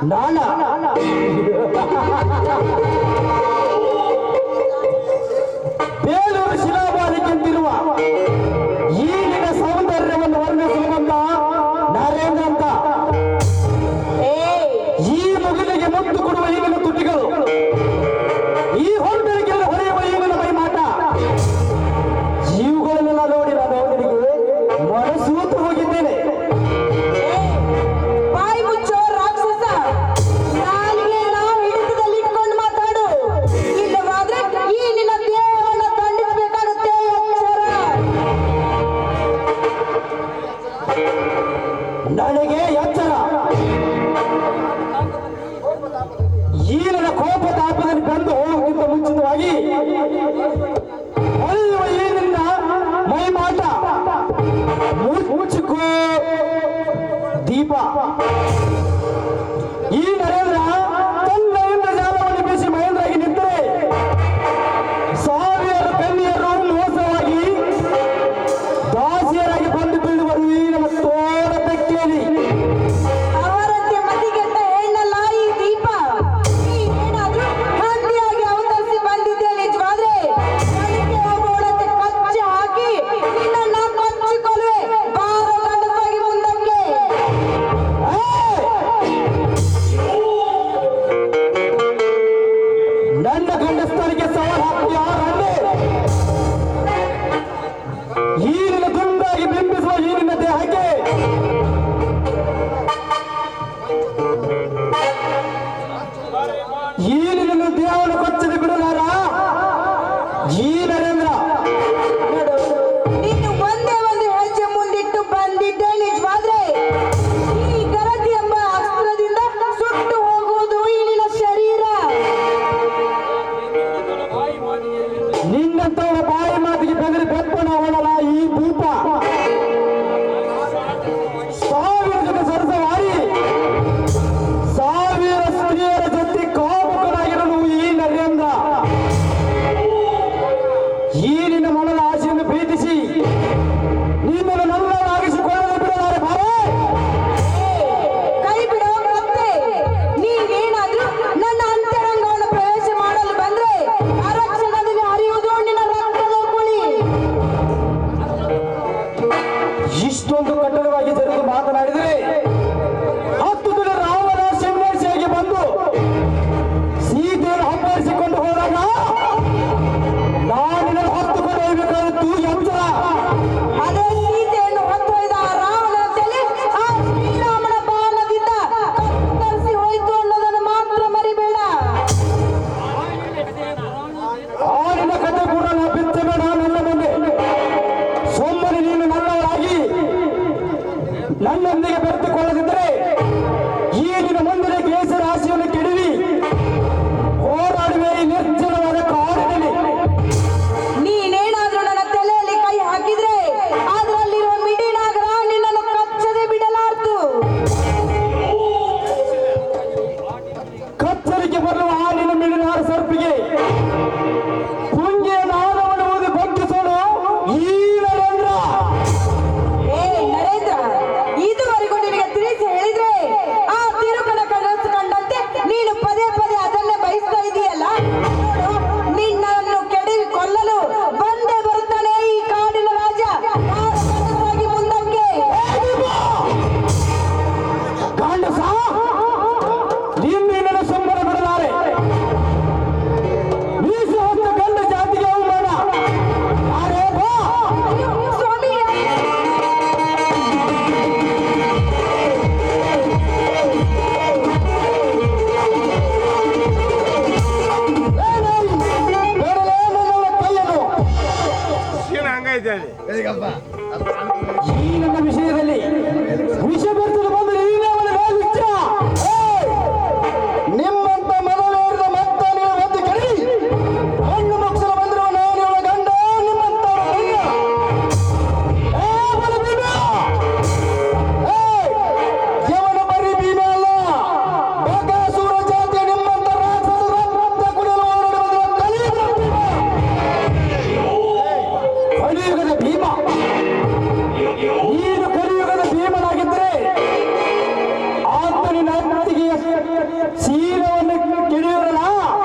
拿了 ಜೀ ನರೇಂದ್ರ ನೀನು ಒಂದೇ ಒಂದು ಹೆಜ್ಜೆ ಮುಂದಿಟ್ಟು ಬಂದಿದ್ದೆ ನಿಜವಾದ್ರೆ. ಈ ಗರತಿ ಎಂಬ ಅಸ್ತ್ರದಿಂದ ಸುಟ್ಟು ಹೋಗುವುದು ಈ ನಿನ್ನ ಶರೀರ ನಿನ್ನಂತ ಬಾಯಿ ಮಾತಿಗೆ ಬೆದರಿ ಬೆಪ್ಪನ ಅವನಲ್ಲ ನಿನ್ನ ಮನದ ಆಸೆಯನ್ನು ಪ್ರೀತಿಸಿ. ನೀನು ನನ್ನ நன்மை பெருத்துக் கொள்ளுகின்ற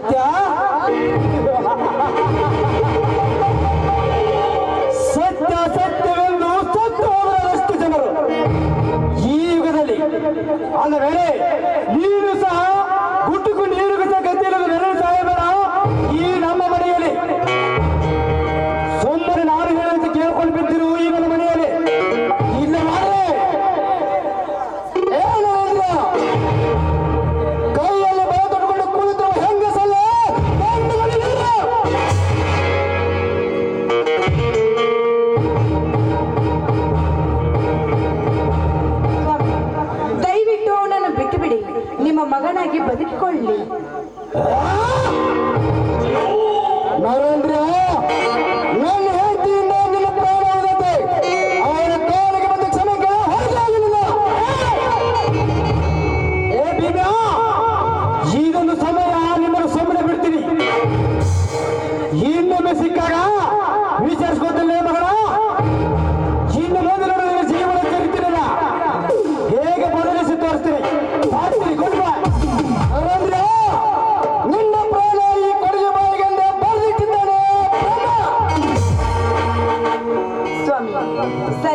ಸತ್ಯ ಸತ್ಯ ಸತ್ಯವೆಂದು ಸತ್ತು ಹೋದರಷ್ಟು ಜನರು ಈ ಯುಗದಲ್ಲಿ. ವೇಳೆ falando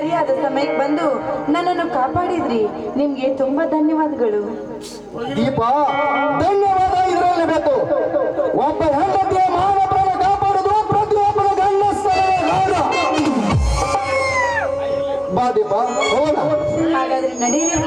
ಸರಿಯಾದ ಸಮಯಕ್ಕೆ ಬಂದು ನನ್ನನ್ನು ಕಾಪಾಡಿದ್ರಿ. ನಿಮ್ಗೆ ತುಂಬಾ ಧನ್ಯವಾದಗಳು. ದೀಪ ಧನ್ಯವಾದ ಇದರಲ್ಲಿ ಬೇಕು. ಒಬ್ಬ ಹೆಂಡತಿಯ ಕಾಪಾಡುವುದು ಬಾ ದೀಪ ಹಾಗಾದ್ರೆ ನಡೀರಿ